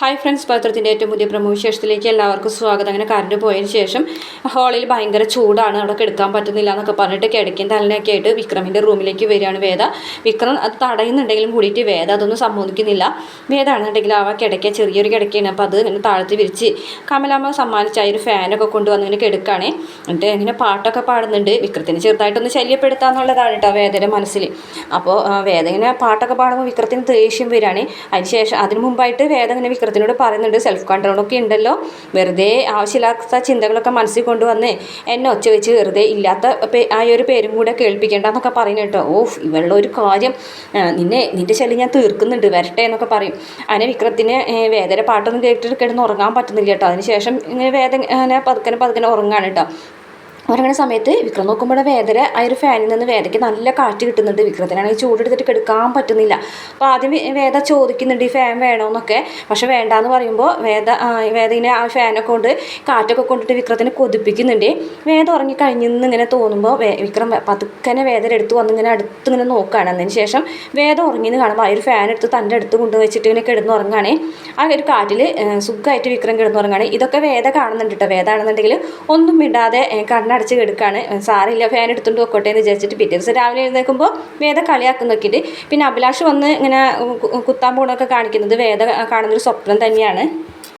Hi friends പത്രത്തിന്റെ ഏറ്റവും പുതിയ പ്രമുഖ വിശേഷത്തിലേക്ക് എല്ലാവർക്കും സ്വാഗതം. അങ്ങനെ കറണ്ട് പോയതിന് ശേഷം ഹാളിൽ ഭയങ്കര ചൂടാണ്. അവിടെ കിടക്കാൻ പറ്റുന്നില്ല എന്നൊക്കെ പറഞ്ഞിട്ട് കിടക്കും തലനൊക്കെ ആയിട്ട് വിക്രമിന്റെ റൂമിലേക്ക് വരികയാണ് വേദ. വിക്രം അത് തടയുന്നുണ്ടെങ്കിലും കൂടിയിട്ട് വേദ അതൊന്നും സമ്മതിക്കുന്നില്ല. വേദാണെന്നുണ്ടെങ്കിൽ ആ കിടക്ക ചെറിയൊരു കിടക്കയാണ്. അപ്പോൾ അത് ഇങ്ങനെ താഴ്ത്തി വിരിച്ച് കമലാമ്മ സമ്മാനിച്ച ഒരു ഫാനൊക്കെ കൊണ്ടുവന്ന് ഇങ്ങനെ കിടക്കുകയാണ് എന്നിട്ട് ഇങ്ങനെ പാട്ടൊക്കെ പാടുന്നുണ്ട്. വിക്രത്തിന് ചെറുതായിട്ടൊന്ന് ശല്യപ്പെടുത്താന്നുള്ളതാണ് കേട്ടോ വേദയുടെ മനസ്സിൽ. അപ്പോൾ വേദ ഇങ്ങനെ പാട്ടൊക്കെ പാടുമ്പോൾ വിക്രത്തിന് ദേഷ്യം വരികയാണ്. അതിന് ശേഷം അതിന് മുമ്പായിട്ട് വേദ ഇങ്ങനെ വിക്രത്തിനോട് പറയുന്നുണ്ട് സെൽഫ് കൺട്രോളൊക്കെ ഉണ്ടല്ലോ. വെറുതെ ആവശ്യമില്ലാത്ത ചിന്തകളൊക്കെ മനസ്സിൽ കൊണ്ടുവന്ന്. എന്നെ ഒച്ച വെച്ച് വെറുതെ ഇല്ലാത്ത ആ ഒരു പേരും കൂടെ കേൾപ്പിക്കേണ്ട എന്നൊക്കെ പറയുന്നു കേട്ടോ. ഓഫ് ഇവളുടെ ഒരു കാര്യം നിന്നെ നിന്റെ ശല്യം ഞാൻ തീർക്കുന്നുണ്ട് വരട്ടെ എന്നൊക്കെ പറയും. അങ്ങനെ വിക്രത്തിന് വേദന പാട്ടൊന്നും കേട്ടിട്ട് കിടന്ന് ഉറങ്ങാൻ പറ്റുന്നില്ല കേട്ടോ. അതിനുശേഷം ഇങ്ങനെ വേദന പതുക്കനെ പതുക്കനെ ഉറങ്ങാണ് കേട്ടോ. ഉറങ്ങുന്ന സമയത്ത് വിക്രം നോക്കുമ്പോൾ വേദന ആ ഒരു ഫാനിൽ നിന്ന് വേദയ്ക്ക് നല്ല കാറ്റ് കിട്ടുന്നുണ്ട്. വിക്രത്തിനാണെങ്കിൽ ചൂടെടുത്തിട്ട് കെടുക്കാൻ പറ്റുന്നില്ല. അപ്പോൾ ആദ്യം വേദ ചോദിക്കുന്നുണ്ട് ഈ ഫാൻ വേണമെന്നൊക്കെ പക്ഷെ വേണ്ട എന്ന് പറയുമ്പോൾ വേദ വേദയിനെ ആ ഫാനൊക്കെ കൊണ്ട് കാറ്റൊക്കെ കൊണ്ടിട്ട് വിക്രത്തിനെ കൊതിപ്പിക്കുന്നുണ്ട്. വേദ ഉറങ്ങി കഴിഞ്ഞെന്ന് ഇങ്ങനെ തോന്നുമ്പോൾ വിക്രം പതുക്കനെ വേദന എടുത്ത് വന്ന് ഇങ്ങനെ അടുത്ത് ഇങ്ങനെ നോക്കുകയാണ് അതിന് ശേഷം വേദ ഉറങ്ങിയെന്ന് കാണുമ്പോൾ ആ ഒരു ഫാൻ എടുത്ത് തന്റെ അടുത്ത് കൊണ്ടുവച്ചിട്ട് ഇങ്ങനെ കിടന്നുറങ്ങുകയാണ് ആ ഒരു കാറ്റിൽ സുഖമായിട്ട് വിക്രം കിടന്നുറങ്ങുകയാണ് ഇതൊക്കെ വേദ കാണുന്നുണ്ട് കേട്ടോ വേദ ആണെന്നുണ്ടെങ്കിൽ ഒന്നും മിണ്ടാതെ ഏ, കണ്ണടച്ച് കിടക്കുകയാണ് സാറില്ല ഫാൻ എടുത്തുകൊണ്ട് വെക്കോട്ടെ എന്ന് വിചാരിച്ചിട്ട് പിറ്റേ ദിവസം രാവിലെ എഴുന്നേൽക്കുമ്പോൾ വേദ കളിയാക്കി നോക്കിയിട്ട് പിന്നെ അഭിലാഷ് വന്ന് ഇങ്ങനെ കുത്താൻ പോകണമൊക്കെ കാണിക്കുന്നത് വേദ കാണുന്നൊരു സ്വപ്നം തന്നെയാണ്.